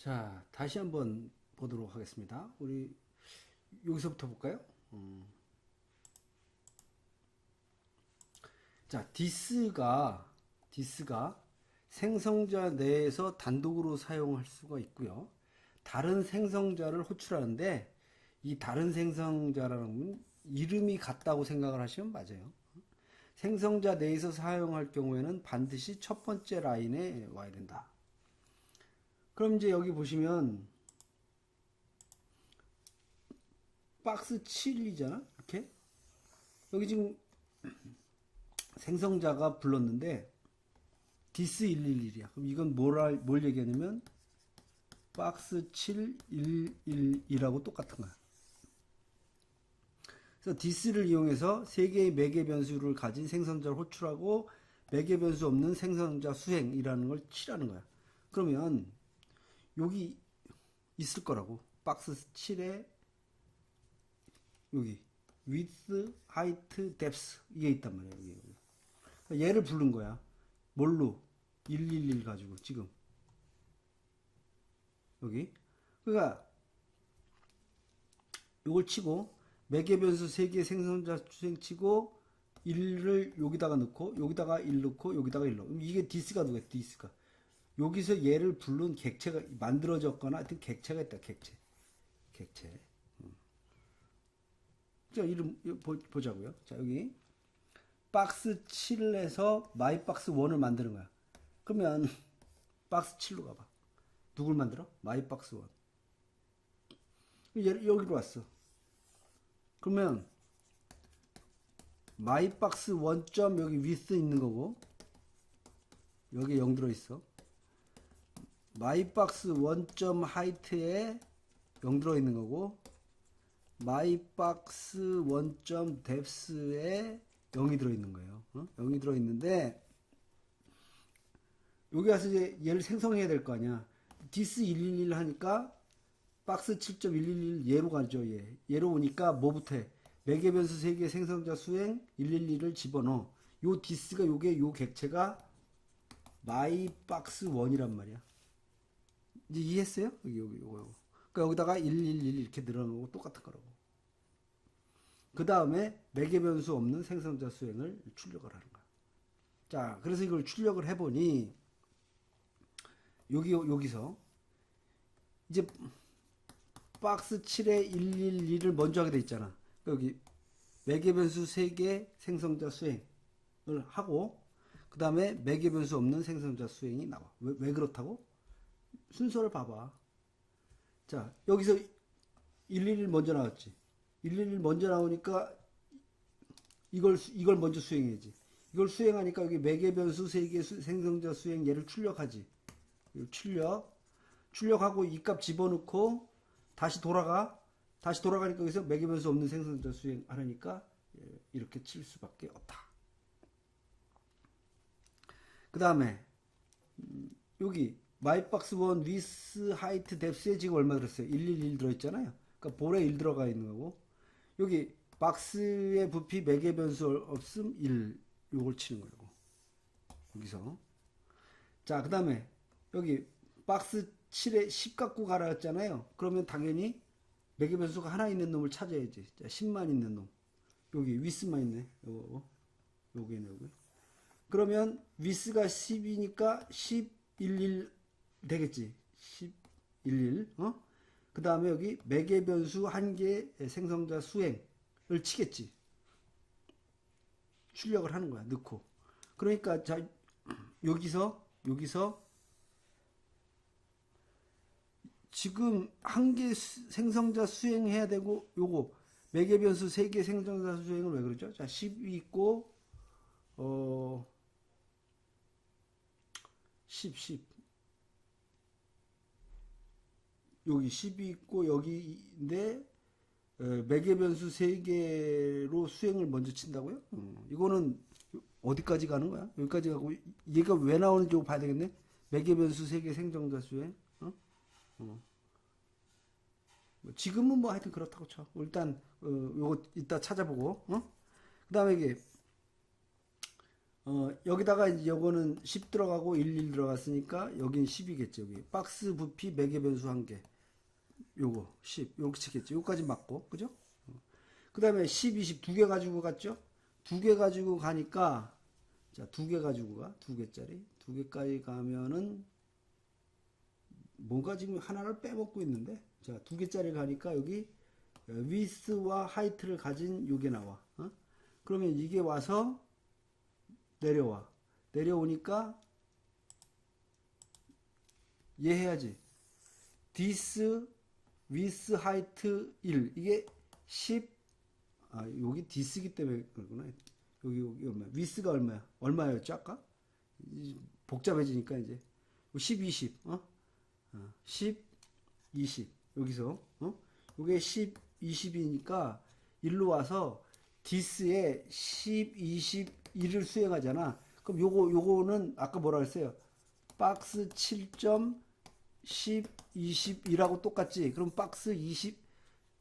자, 다시 한번 보도록 하겠습니다. 우리 여기서부터 볼까요? 음. 자, 디스가 디스가 생성자 내에서 단독으로 사용할 수가 있고요. 다른 생성자를 호출하는데 이 다른 생성자라는 건 이름이 같다고 생각을 하시면 맞아요. 생성자 내에서 사용할 경우에는 반드시 첫 번째 라인에 와야 된다. 그럼 이제 여기 보시면 박스 7이잖아. 이렇게. 여기 지금 생성자가 불렀는데 디스 111이야. 그럼 이건 뭘, 뭘 얘기하냐면 박스 711이라고 똑같은 거야. 그래서 디스를 이용해서 세 개의 매개 변수를 가진 생성자를 호출하고 매개 변수 없는 생성자 수행이라는 걸 칠하는 거야. 그러면 여기 있을 거라고. 박스 7에 여기 width, height, depth 이게 있단 말이야. 여기. 여기. 얘를 부른 거야. 뭘로? 111 가지고 지금 여기. 그러니까 이걸 치고 매개 변수 3개 생성자 수행 치고 1을 여기다가 넣고 여기다가 1 넣고 여기다가 1 넣고 이게 디스가 누구야? 디스가. 여기서 얘를 부른 객체가 만들어졌거나 하여튼 객체가 있다. 객체. 객체. 음. 자, 이름 보, 보자고요. 자, 여기 박스 7에서 마이 박스 1을 만드는 거야. 그러면 박스 7로 가봐. 누굴 만들어? 마이 박스 1. 얘 여기로 왔어. 그러면 마이 박스 1점 여기 위스 있는 거고 여기 0 들어 있어. 마이 박스 1점 하이트에 0 들어 있는 거고 마이 박스 1점 뎁스에 0이 들어 있는 거예요. 어? 0이 들어 있는데 여기 와서 이제 얘를 생성해야 될 거 아니야. 디스 111 하니까 박스 7.111 얘로 가죠. 얘. 얘로 오니까 뭐부터 해? 매개 변수 3개 생성자 수행 111을 집어넣어. 요 디스가 요게 요 객체가 마이 박스 1이란 말이야. 이제 이해했어요? 여기 여기 요거 요거. 그러니까 여기다가 111 이렇게 늘어놓은 거 똑같은 거라고. 그 다음에 매개 변수 없는 생성자 수행을 출력을 하는 거야. 자, 그래서 이걸 출력을 해보니 여기 여기서 이제 박스 7에 112를 먼저 하게 돼 있잖아. 여기 매개 변수 3개 생성자 수행을 하고 그 다음에 매개 변수 없는 생성자 수행이 나와. 왜, 왜 그렇다고? 순서를 봐봐. 자, 여기서 111 먼저 나왔지. 111 먼저 나오니까 이걸 수- 이걸 먼저 수행해야지. 이걸 수행하니까 여기 매개 변수 3개 수- 생성자 수행 얘를 출력하지. 출력. 출력하고 이 값 집어넣고 다시 돌아가. 다시 돌아가니까 여기서 매개 변수 없는 생성자 수행 하니까 예, 이렇게 칠 수밖에 없다. 그 다음에 여기 마이박스 원 위스 하이트 뎁스에 지금 얼마 들었어요? 111 들어있잖아요. 그러니까 볼에 1 들어가 있는 거고 여기 박스의 부피 매개 변수 없음 1 요걸 치는 거고 여기서 자 그 다음에 여기 박스 7에 10 갖고 가라 했잖아요. 그러면 당연히 매개 변수가 하나 있는 놈을 찾아야지. 자, 10만 있는 놈. 여기 위스만 있네. 요거 요게네 요거. 그러면 위스가 10이니까 10, 11 되겠지. 10, 11. 어? 그 다음에 여기 매개 변수 한 개 생성자 수행을 치겠지. 출력을 하는 거야. 넣고. 그러니까 자 여기서 여기서 지금 한 개 생성자 수행해야 되고 요거 매개 변수 세 개 생성자 수행을 왜 그러죠? 자, 10이 있고 어 10, 10. 여기 10이 있고 여기인데 에, 매개 변수 3개로 수행을 먼저 친다고요? 음, 이거는 어디까지 가는 거야? 여기까지 가고 얘가 왜 나오는지 봐야 되겠네. 매개 변수 3개 생성자 수행. 어? 어. 뭐 지금은 뭐 하여튼 그렇다고 쳐. 일단 어, 요거 이따 찾아보고. 어? 그다음에 이게 어, 여기다가 이제 요거는 10 들어가고 11 들어갔으니까 여긴 10이겠죠. 여기 박스 부피 매개 변수 한 개. 요거 10 요렇게 치겠죠. 요까지 맞고 그죠? 그 다음에 10, 20 두 개 가지고 갔죠? 두 개 가지고 가니까 자, 두 개 가지고 가. 두 개짜리. 두 개까지 가면은 뭔가 지금 하나를 빼먹고 있는데 자, 두 개짜리 가니까 여기 위스와 하이트를 가진 요게 나와. 어? 그러면 이게 와서 내려와. 내려오니까 얘 해야지. 디스 위스 하이트 1 이게 10 아, 여기 디스기 때문에 그러구나. 여기 여기 얼마? 위스가 얼마야? 얼마였죠, 아까? 이- 복잡해지니까 이제 10 20 어? 어, 10 20 여기서 어? 요게 10 20이니까 일로 와서 디스에 10 21을 수행하잖아. 그럼 요거 요거는 아까 뭐라 그랬어요? 박스 7점 10 22라고 똑같지. 그럼 박스 20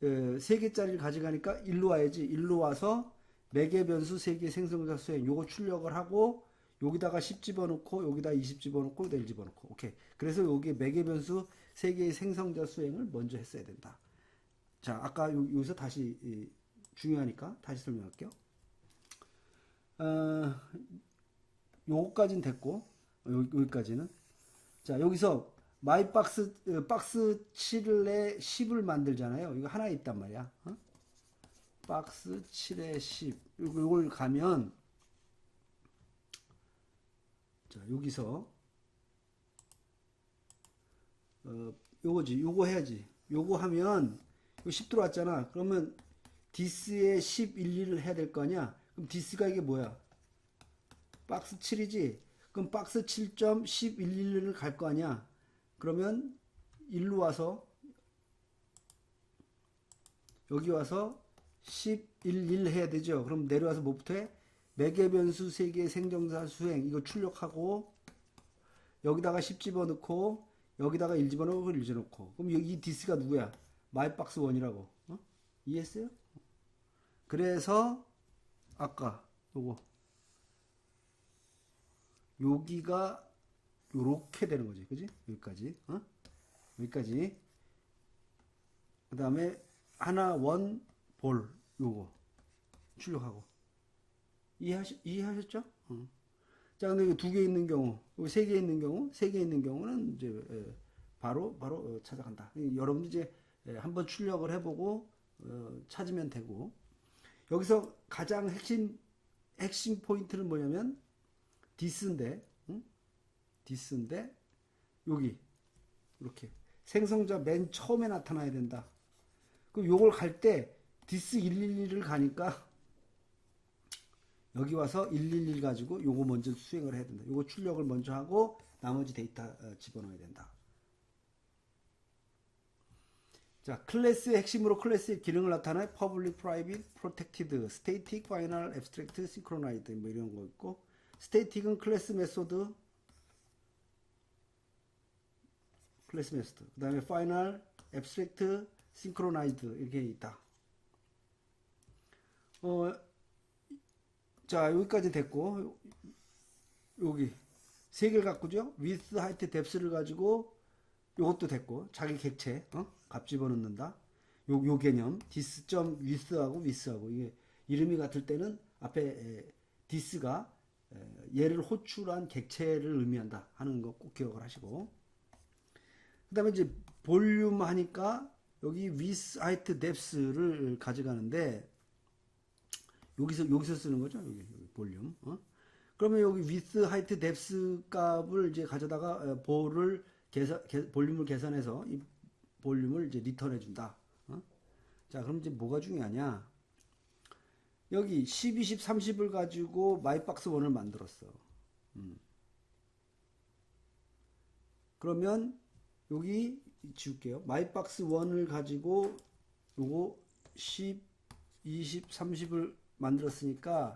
어, 3개짜리를 가져가니까 일로 와야지. 일로 와서 매개 변수 3개 생성자 수행 요거 출력을 하고 여기다가 10 집어넣고 여기다 20 집어넣고 1 집어넣고 오케이. 그래서 여기 매개 변수 3개의 생성자 수행을 먼저 했어야 된다. 자, 아까 요, 여기서 다시 이, 중요하니까 다시 설명할게요. 어, 요거까지는 됐고 어, 요, 여기까지는 자 여기서 마이 박스 어, 박스 7에 10을 만들잖아요. 이거 하나 있단 말이야. 어? 박스 7에 10 요거 요걸 가면 자 여기서 어 요거지 요거 해야지 요거 하면 요 10 들어왔잖아. 그러면 디스에 10, 1, 2를 해야 될거 아니야. 그럼 디스가 이게 뭐야? 박스 7이지? 그럼 박스 7점 10, 1, 1을 갈 거 아니야? 그러면 일로 와서 여기 와서 10, 1, 1 해야 되죠? 그럼 내려와서 뭐부터 해? 매개 변수 3개 생정사 수행 이거 출력하고 여기다가 10 집어넣고 여기다가 1 집어넣고 1 집어넣고 그럼 이 디스가 누구야? 마이박스 1이라고 어? 이해했어요? 그래서 아까 요거. 여기가 요렇게 되는 거지. 그지? 여기까지. 어? 여기까지. 그 다음에 하나 원 볼 요거 출력하고. 이해하시, 이해하셨죠? 어. 자 근데 두개 있는 경우 세개 있는 경우 세 개 있는 경우는 이제 에, 바로 바로 어, 찾아간다. 여러분들 이제 에, 한번 출력을 해보고 어, 찾으면 되고 여기서 가장 핵심 핵심 포인트는 뭐냐면 디스인데 응? 디스인데 여기 이렇게 생성자 맨 처음에 나타나야 된다. 그럼 요걸 갈 때 디스 111을 가니까 여기 와서 111 가지고 요거 먼저 수행을 해야 된다. 요거 출력을 먼저 하고 나머지 데이터 어, 집어넣어야 된다. 자, 클래스의 핵심으로 클래스의 기능을 나타내 public, private, protected, static, final, abstract, synchronized 뭐 이런 거 있고 static은 클래스 메소드 클래스 메소드 그 다음에 final, abstract, synchronized 이렇게 있다. 어, 자 여기까지 됐고 여기 세 개를 갖고죠. width, height, depth를 가지고 요것도 됐고 자기 객체 어? 값 집어넣는다. 요, 요 개념. 디스점 위스하고 위스하고. 이게 이름이 같을 때는 앞에 에, 디스가 에, 얘를 호출한 객체를 의미한다 하는 거 꼭 기억을 하시고. 그 다음에 이제 볼륨 하니까 여기 위스 하이트 뎁스를 가져가는데 여기서 여기서 쓰는 거죠? 여기, 여기 볼륨. 어? 그러면 여기 위스 하이트 뎁스 값을 이제 가져다가 어, 볼을 계산, 개, 볼륨을 계산해서 이 볼륨을 이제 리턴해 준다. 어? 자, 그럼 이제 뭐가 중요하냐? 여기 10, 20, 30을 가지고 마이박스 원을 만들었어. 음. 그러면 여기 지울게요. 마이박스 원을 가지고 요거 10, 20, 30을 만들었으니까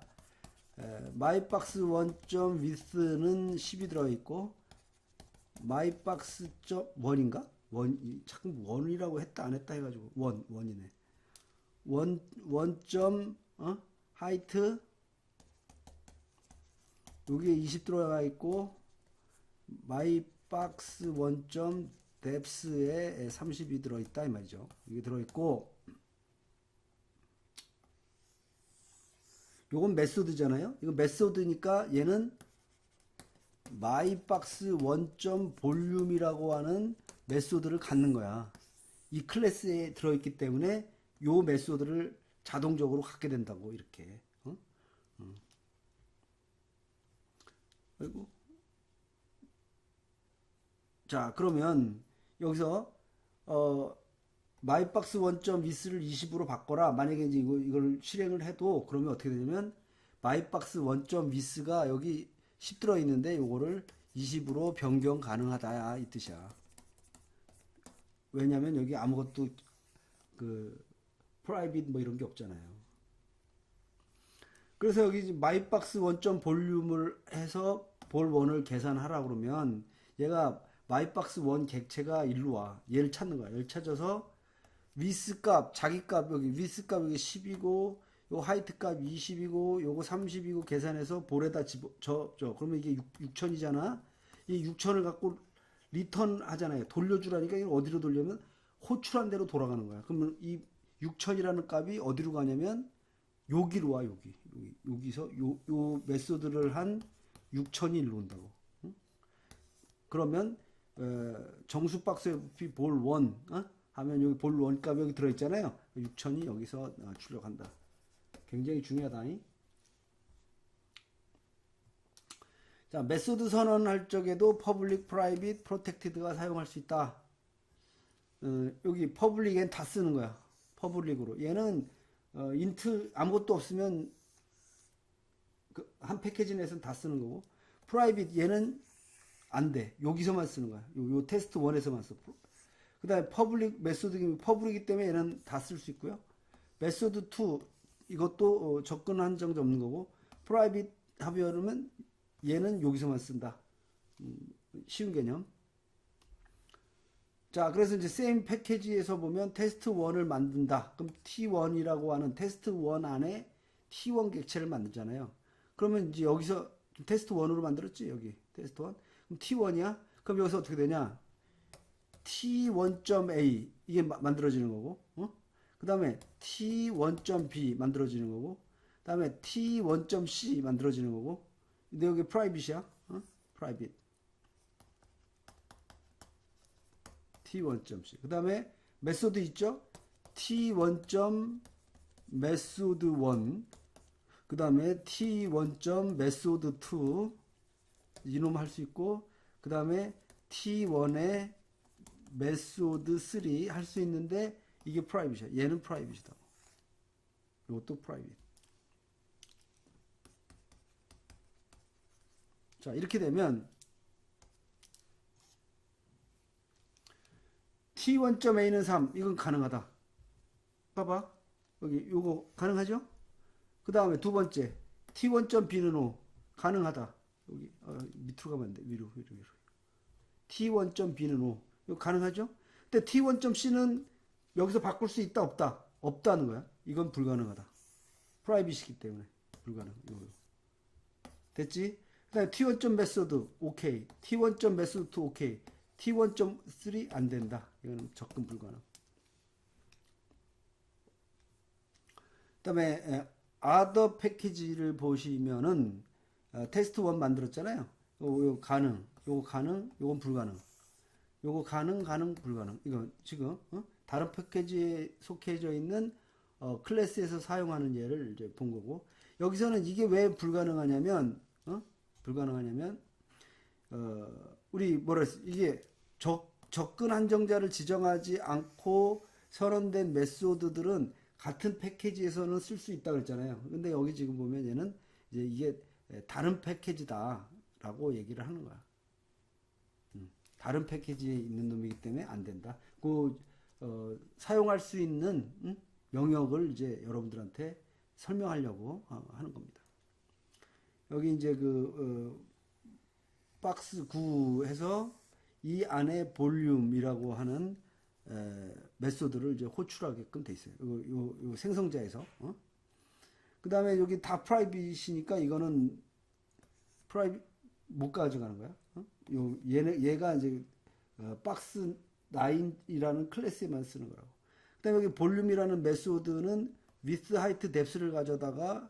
마이박스 원점 위스는 10이 들어있고 마이박스 점 원인가? 원 자꾸 원이라고 했다 안 했다 해가지고 원 원이네. 원 원점 어? 하이트 여기에 20 들어가 있고 마이 박스 원점 뎁스에 30이 들어 있다 이 말이죠. 이게 들어 있고 요건 메소드잖아요. 이거 메소드니까 얘는 마이 박스 원점 볼륨이라고 하는 메소드를 갖는 거야. 이 클래스에 들어 있기 때문에 요 메소드를 자동적으로 갖게 된다고 이렇게. 어? 음. 아이고. 자, 그러면 여기서 어 마이박스 원점 위스를 20으로 바꿔라. 만약에 이제 이거 이걸 실행을 해도 그러면 어떻게 되냐면 마이박스 원점 위스가 여기 10 들어 있는데 요거를 20으로 변경 가능하다 이 뜻이야. 왜냐면 여기 아무것도 그 프라이빗 뭐 이런 게 없잖아요. 그래서 여기 마이박스 원점 볼륨을 해서 볼 원을 계산하라 그러면 얘가 마이박스 원 객체가 일로 와. 얘를 찾는 거야. 얘를 찾아서 위스 값, 자기 값 여기 위스 값 여기 10이고 요 하이트 값 20이고 요거 30이고 계산해서 볼에다 집어 저, 저 그러면 이게 6, 6천이잖아. 이 6천을 갖고 리턴 하잖아요. 돌려주라니까 이거 어디로 돌려면 호출한 대로 돌아가는 거야. 그러면 이 6천이라는 값이 어디로 가냐면 여기로 와 여기 여기 여기서 요, 요 메소드를 한 6천이 일로 온다고. 응? 그러면 어, 정수 박스에 부피 볼 원, 어? 하면 여기 볼원 값 여기 들어있잖아요. 6천이 여기서 어, 출력한다. 굉장히 중요하다. 잉? 자, 메소드 선언할 적에도 퍼블릭, 프라이빗, 프로텍티드가 사용할 수 있다. 어, 여기 퍼블릭엔 다 쓰는 거야. 퍼블릭으로. 얘는 어, 인트 아무것도 없으면 그, 한 패키지 내에서는 다 쓰는 거고 프라이빗 얘는 안 돼. 여기서만 쓰는 거야. 요, 요 테스트 1에서만 써. 그 다음에 퍼블릭 메소드, 퍼블릭이기 때문에 얘는 다 쓸 수 있고요. 메소드 2, 이것도 어, 접근 한정도 없는 거고, 프라이빗 하비어르면 얘는 여기서만 쓴다. 음, 쉬운 개념. 자, 그래서 이제 세임 패키지에서 보면 테스트 1을 만든다. 그럼 T1이라고 하는 테스트 1 안에 T1 객체를 만들잖아요. 그러면 이제 여기서 테스트 1으로 만들었지, 여기. 테스트 1. 그럼 T1이야? 그럼 여기서 어떻게 되냐? T1.A 이게 마- 만들어지는 거고, 어? 그 다음에 T1.B 만들어지는 거고, 그 다음에 T1.C 만들어지는 거고, 근데 여기 프라이빗이야, 어? 프라이빗. T1.C. 그 다음에 메소드 있죠? T1. 메소드 1. 그 다음에 T1. 메소드 2. 이놈 할 수 있고, 그 다음에 T1의 메소드 3 할 수 있는데 이게 프라이빗이야. 얘는 프라이빗이다. 이것도 프라이빗. 자, 이렇게 되면 T1.A는 3. 이건 가능하다. 봐봐. 여기 요거 가능하죠? 그 다음에 두 번째 T1.B는 5. 가능하다. 여기 어, 밑으로 가면 안 돼. 위로 위로 위로. T1.B는 5. 이거 가능하죠? 근데 T1.C는 여기서 바꿀 수 있다 없다? 없다는 거야. 이건 불가능하다. 프라이빗이기 때문에 불가능. 이거. 됐지? 그다음에 T1. 메소드 오케이. T1. 메소드 2 오케이. T1.3 안 된다. 이거는 접근 불가능. 그다음에 에, other 패키지를 보시면은 어, 테스트 1 만들었잖아요. 요, 요 가능, 요거 가능, 요건 불가능. 요거 가능, 가능, 불가능. 이거 지금 어? 다른 패키지에 속해져 있는 어, 클래스에서 사용하는 예를 이제 본 거고 여기서는 이게 왜 불가능하냐면 어? 불가능하냐면 어, 우리 뭐라? 이게 적, 접근 한정자를 지정하지 않고 선언된 메소드들은 같은 패키지에서는 쓸 수 있다 그랬잖아요. 근데 여기 지금 보면 얘는 이제 이게 다른 패키지다라고 얘기를 하는 거야. 음, 다른 패키지에 있는 놈이기 때문에 안 된다. 그 어, 사용할 수 있는 음, 영역을 이제 여러분들한테 설명하려고 어, 하는 겁니다. 여기 이제 그 어, 박스 9에서 이 안에 볼륨이라고 하는 에, 메소드를 이제 호출하게끔 돼 있어요. 요, 요, 요 생성자에서. 어? 그 다음에 여기 다 프라이빗이니까 이거는 프라이빗 못 가져가는 거야. 어? 요 얘네 얘가 이제 어, 박스 9이라는 클래스에만 쓰는 거라고. 그 다음에 여기 볼륨이라는 메소드는 with height depth를 가져다가 어,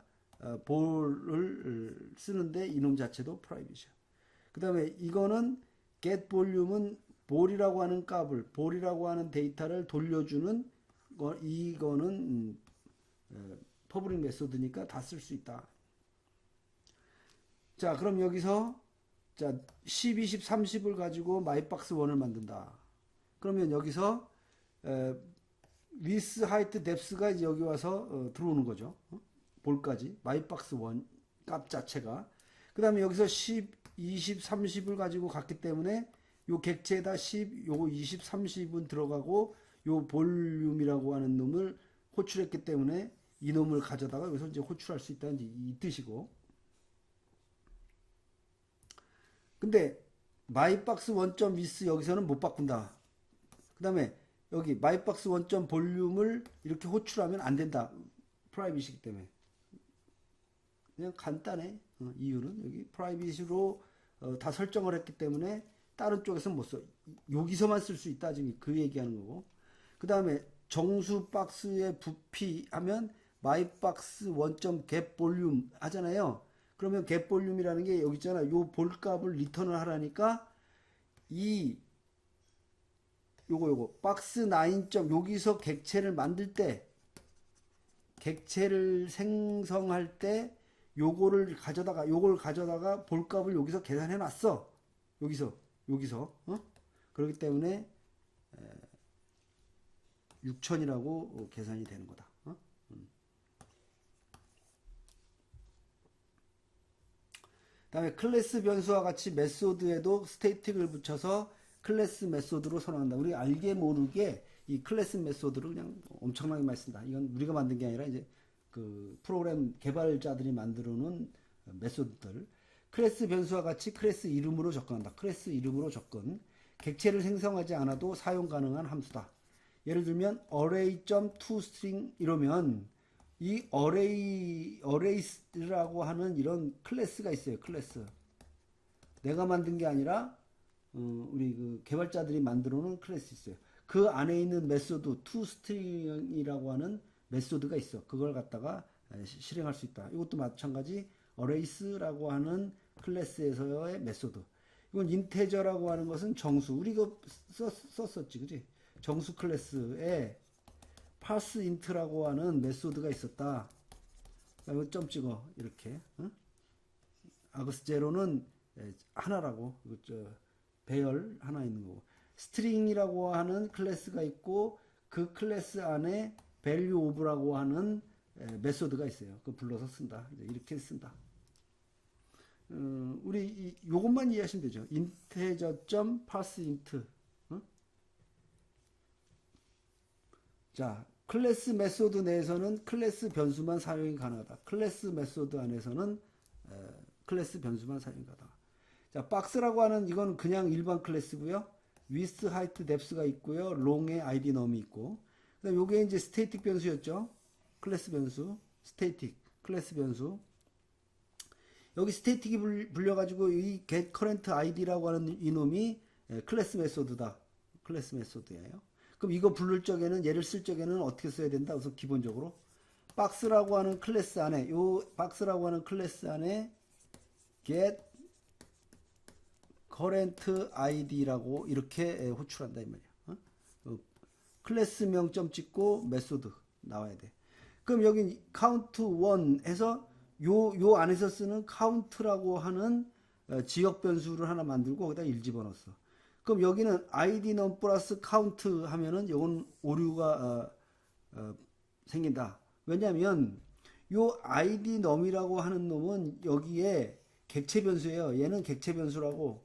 볼을 쓰는데 이놈 자체도 프라이빗이야. 그 다음에 이거는 get 볼륨은 볼이라고 하는 값을 볼이라고 하는 데이터를 돌려주는 거, 이거는 음, 어, 퍼블릭 메소드니까 다 쓸 수 있다. 자, 그럼 여기서 자, 10, 20, 30을 가지고 마이박스 1을 만든다. 그러면 여기서 에, height depth가 이제 여기 와서 어, 들어오는 거죠. 어? 볼까지 마이박스 1값 자체가 그 다음에 여기서 10, 20, 30을 가지고 갔기 때문에 요 객체에다 10, 요거 20, 30은 들어가고 요 볼륨이라고 하는 놈을 호출했기 때문에 이 놈을 가져다가 여기서 이제 호출할 수 있다는 이 뜻이고 근데 마이박스 원점 위스 여기서는 못 바꾼다. 그 다음에 여기 마이박스 원점 볼륨을 이렇게 호출하면 안 된다. 프라이빗이기 때문에. 그냥 간단해. 어, 이유는 여기 프라이빗으로 어, 다 설정을 했기 때문에 다른 쪽에서는 못 써. 여기서만 쓸 수 있다. 지금 그 얘기하는 거고. 그 다음에 정수 박스의 부피 하면 마이 박스 원점 갭 볼륨 하잖아요. 그러면 갭 볼륨이라는 게 여기 있잖아. 요 볼값을 리턴을 하라니까 이 요거 요거 박스 9점 여기서 객체를 만들 때 객체를 생성할 때 요거를 가져다가 요걸 가져다가 볼값을 여기서 계산해 놨어. 여기서 여기서 어? 그렇기 때문에 6천이라고 계산이 되는 거다. 어? 음. 다음에 클래스 변수와 같이 메소드에도 스테이틱을 붙여서 클래스 메소드로 선언한다. 우리 알게 모르게 이 클래스 메소드를 그냥 엄청나게 많이 쓴다. 이건 우리가 만든 게 아니라 이제 그 프로그램 개발자들이 만들어 놓은 메소드들. 클래스 변수와 같이 클래스 이름으로 접근한다. 클래스 이름으로 접근. 객체를 생성하지 않아도 사용 가능한 함수다. 예를 들면 array.toString 이러면 이 array arrays라고 하는 이런 클래스가 있어요. 클래스. 내가 만든 게 아니라 어, 우리 그 개발자들이 만들어 놓은 클래스 있어요. 그 안에 있는 메소드 toString이라고 하는 메소드가 있어. 그걸 갖다가 실행할 수 있다. 이것도 마찬가지 arrays라고 하는 클래스에서의 메소드. 이건 인테저라고 하는 것은 정수. 우리 그 썼, 썼었지, 그지? 정수 클래스에 파스 인트라고 하는 메소드가 있었다. 이거 점 찍어 이렇게. 응? 아그스 제로는 하나라고. 이거 저 배열 하나 있는 거고. 스트링이라고 하는 클래스가 있고 그 클래스 안에 value of라고 하는 메소드가 있어요. 그 불러서 쓴다. 이렇게 쓴다. 어, 우리 이, 요것만 이해하시면 되죠. integer.parseInt parseInt. 어? 자, 클래스 메소드 내에서는 클래스 변수만 사용이 가능하다. 클래스 메소드 안에서는 에, 클래스 변수만 사용이 가능하다. 자, 박스라고 하는 이건 그냥 일반 클래스고요. with, height, depth가 있고요. long의 id num이 있고. 그다음 요게 이제 스테이틱 변수였죠. 클래스 변수, 스테이틱 클래스 변수. 여기 스테이틱이 불려가지고 이 get current id라고 하는 이놈이 클래스 메소드다. 클래스 메소드예요. 그럼 이거 부를 적에는 얘를 쓸 적에는 어떻게 써야 된다? 그래서 기본적으로 박스라고 하는 클래스 안에 요 박스라고 하는 클래스 안에 get current id라고 이렇게 호출한다 이 말이야. 어? 어, 클래스 명 점 찍고 메소드 나와야 돼. 그럼 여기 count 1 해서 요, 요 안에서 쓰는 count라고 하는 어, 지역 변수를 하나 만들고 거기다 1 집어넣었어. 그럼 여기는 id num 플러스 count 하면은 요건 오류가 어, 어, 생긴다. 왜냐면 요 id num이라고 하는 놈은 여기에 객체 변수예요. 얘는 객체 변수라고.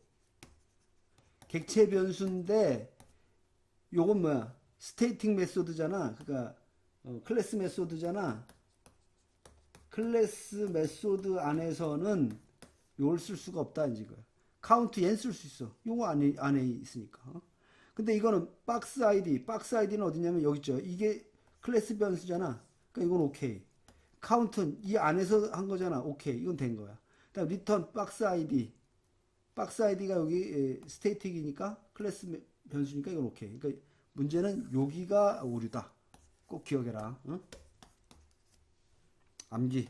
객체 변수인데 요건 뭐야? 스테이팅 메소드잖아. 그러니까 어, 클래스 메소드잖아. 클래스 메소드 안에서는 요걸 쓸 수가 없다 이제 거 카운트 엔쓸수 있어. 요거 안에 안에 있으니까. 근데 이거는 박스 아이디, 박스 아이디는 어디냐면 여기 있죠. 이게 클래스 변수잖아. 그러니까 이건 오케이. 카운트는 이 안에서 한 거잖아. 오케이. 이건 된 거야. 그다음 리턴 박스 아이디 박스 아이디가 여기 스테이틱이니까 클래스 매- 변수니까 이렇게 그러니까 문제는 여기가 오류다 꼭 기억해라 응? 암기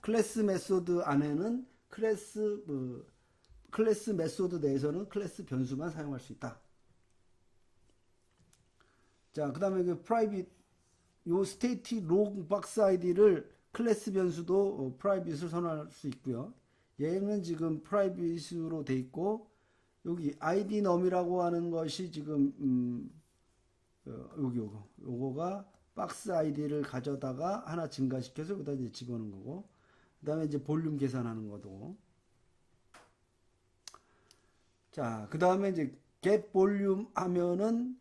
클래스 메소드 안에는 클래스 뭐, 클래스 메소드 내에서는 클래스 변수만 사용할 수 있다 자 그 다음에 그 프라이빗 요 스테이틱 로그 박스 아이디를 클래스 변수도 어, 프라이빗을 선언할 수 있고요. 얘는 지금 프라이빗으로 돼 있고 여기 아이디 넘이라고 하는 것이 지금 음, 어, 여기 요거 요거가 박스 아이디를 가져다가 하나 증가시켜서 그다음 이제 집어넣는 거고 그 다음에 이제 볼륨 계산하는 거고 자 그 다음에 이제 get 볼륨 하면은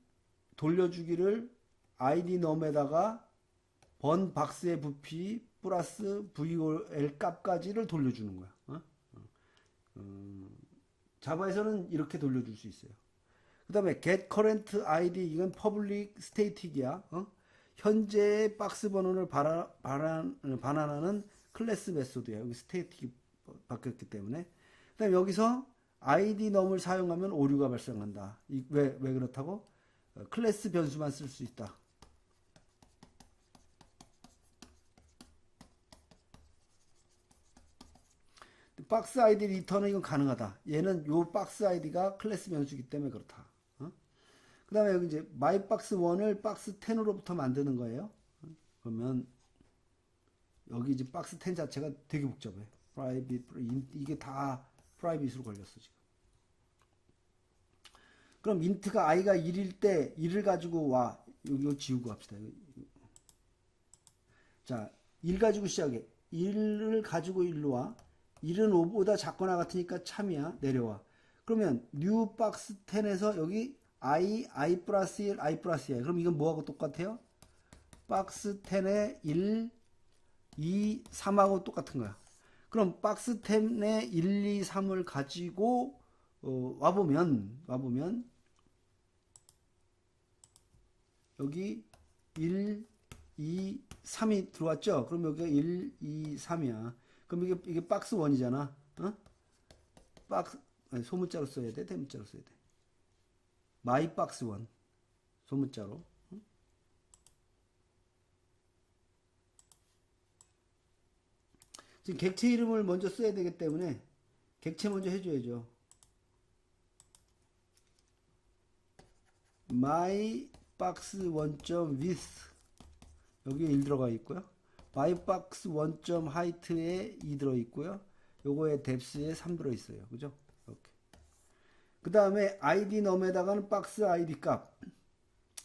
돌려주기를 아이디 넘에다가 번 박스의 부피 플러스 VOL 값까지를 돌려주는 거야. 어? 어. 음, 자바에서는 이렇게 돌려줄 수 있어요. 그 다음에 get current ID 이건 public static이야. 어? 현재의 박스 번호를 발화, 발환, 반환하는 클래스 메소드야. 여기 static 바뀌었기 때문에. 그 다음에 여기서 ID 넘을 사용하면 오류가 발생한다. 이- 왜, 왜 그렇다고? 어, 클래스 변수만 쓸 수 있다. 박스 아이디 리턴은 이건 가능하다. 얘는 요 박스 아이디가 클래스 변수이기 때문에 그렇다. 어? 그 다음에 여기 이제 마이 박스 1을 박스 10으로부터 만드는 거예요. 어? 그러면 여기 이제 박스 10 자체가 되게 복잡해. 프라이빗, 이게 다 프라이빗으로 걸렸어, 지금. 그럼 인트가 i가 1일 때 1을 가지고 와. 이거 지우고 합시다. 자, 1 가지고 시작해. 1을 가지고 1로 와. 1은 5보다 작거나 같으니까 참이야. 내려와. 그러면 new 박스 10에서 여기 i, i 플러스 1, i 플러스 1. 그럼 이건 뭐하고 똑같아요? 박스 10에 1, 2, 3하고 똑같은 거야. 그럼 박스 10에 1, 2, 3을 가지고 어, 와보면 와보면 여기 1, 2, 3이 들어왔죠? 그럼 여기가 1, 2, 3이야. 그럼 이게, 이게 박스 1이잖아. 어? 박스, 아니, 소문자로 써야 돼? 대문자로 써야 돼? 마이 박스 1. 소문자로. 어? 지금 객체 이름을 먼저 써야 되기 때문에 객체 먼저 해줘야죠. my box 1.with 여기에 1 들어가 있고요. My box 1.height에 2 들어 있고요. 요거에 depth에 3 들어 있어요. 그죠? 이렇게. 그 다음에 id 넘에다가는 박스 id 값.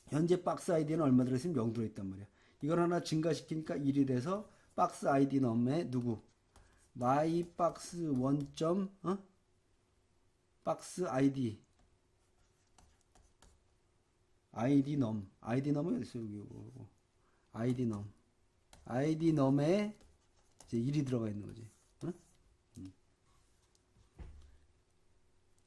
현재 박스 아이디는 얼마 들어있으면 0 들어있단 말이야. 이걸 하나 증가시키니까 1이 돼서 박스 아이디 넘에 누구? my box 1. 점, 어? 박스 아이디 아이디 넘 아이디 넘은 어디 있어 여기. 아이디 넘 아이디 넘에 이제 1이 들어가 있는 거지 응? 음.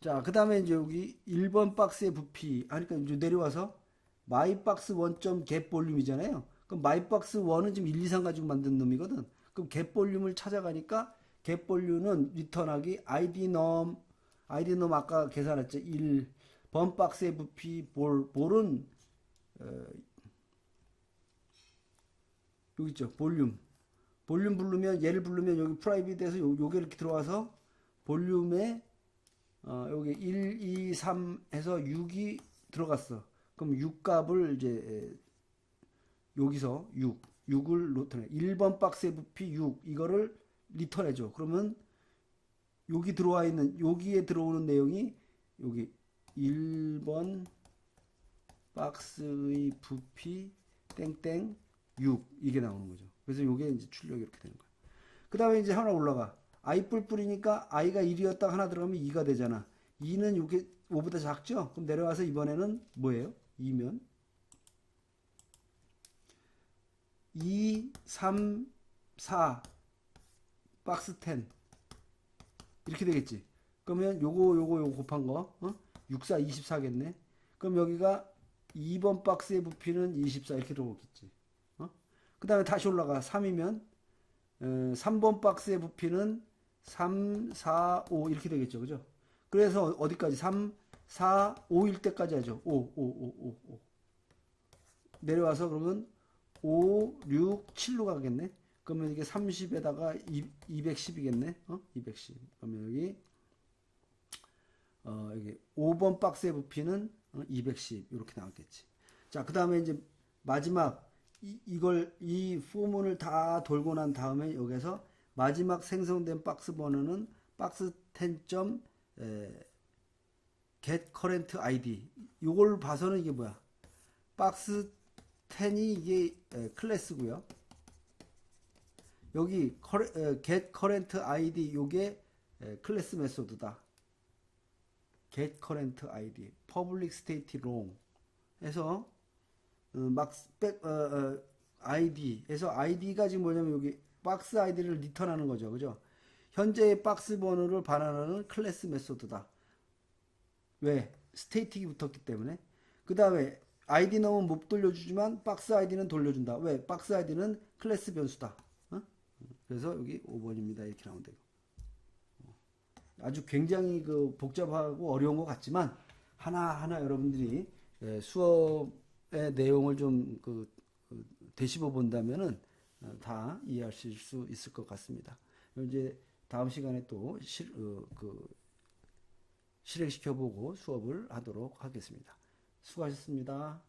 자, 그 다음에 이제 여기 1번 박스의 부피. 아, 그러니까 이제 내려와서 마이 박스 1점 갭 볼륨이잖아요. 그럼 마이 박스 1은 지금 1, 2, 3 가지고 만든 놈이거든. 그럼 갭 볼륨을 찾아가니까 갭 볼륨은 리턴하기 아이디 넘 아이디 넘 아까 계산했죠. 1. 번 박스의 부피 볼 볼은 어, 여기 있죠. 볼륨. 볼륨 부르면 얘를 부르면 여기 프라이빗에서 요, 요게 이렇게 들어와서 볼륨에 어, 여기 1, 2, 3 해서 6이 들어갔어. 그럼 6 값을 이제 에, 여기서 6, 6을 리턴해. 1번 박스의 부피 6 이거를 리턴해 줘. 그러면 여기 들어와 있는 여기에 들어오는 내용이 여기 1번 박스의 부피 땡땡 6 이게 나오는 거죠. 그래서 요게 이제 출력이 이렇게 되는 거야. 그 다음에 이제 하나 올라가. i 뿔뿔이니까 i가 1이었다가 하나 들어가면 2가 되잖아. 2는 요게 5보다 작죠? 그럼 내려와서 이번에는 뭐예요? 2면 2, 3, 4 박스 10 이렇게 되겠지. 그러면 요거 요거 요거 곱한 거 어? 6, 4, 24겠네. 그럼 여기가 2번 박스의 부피는 24 이렇게 들어오겠지. 어? 그 다음에 다시 올라가 3이면 어, 3번 박스의 부피는 3, 4, 5 이렇게 되겠죠. 그죠? 그래서 어디까지? 3, 4, 5일 때까지 하죠. 5, 5, 5, 5, 5. 내려와서 그러면 5, 6, 7로 가겠네. 그러면 이게 30에다가 210이겠네. 어? 210. 그러면 여기 어, 여기 5번 박스의 부피는 어, 210 이렇게 나왔겠지. 자, 그 다음에 이제 마지막 이, 이걸 이 포문을 다 돌고 난 다음에 여기서 마지막 생성된 박스 번호는 박스 10점 에, get current ID. 요걸 봐서는 이게 뭐야? 박스 10이 이게 에, 클래스고요. 여기 current- 에, get current ID 요게 에, 클래스 메소드다. get current ID, public state long 해서 어, 막 백, 어, 어, ID에서 ID가 지금 뭐냐면 여기 박스 아이디를 리턴하는 거죠, 그죠? 현재의 박스 번호를 반환하는 클래스 메소드다. 왜? 스테이틱이 붙었기 때문에. 그 다음에 아이디 넣으면 못 돌려주지만 박스 아이디는 돌려준다. 왜? 박스 아이디는 클래스 변수다. 어? 그래서 여기 5번입니다. 이렇게 나오면 되고. 아주 굉장히 그 복잡하고 어려운 것 같지만 하나하나 여러분들이 예, 수업의 내용을 좀그 되씹어 본다면은 어, 다 이해하실 수 있을 것 같습니다. 이제 다음 시간에 또 실, 어, 그 실행시켜 보고 수업을 하도록 하겠습니다. 수고하셨습니다.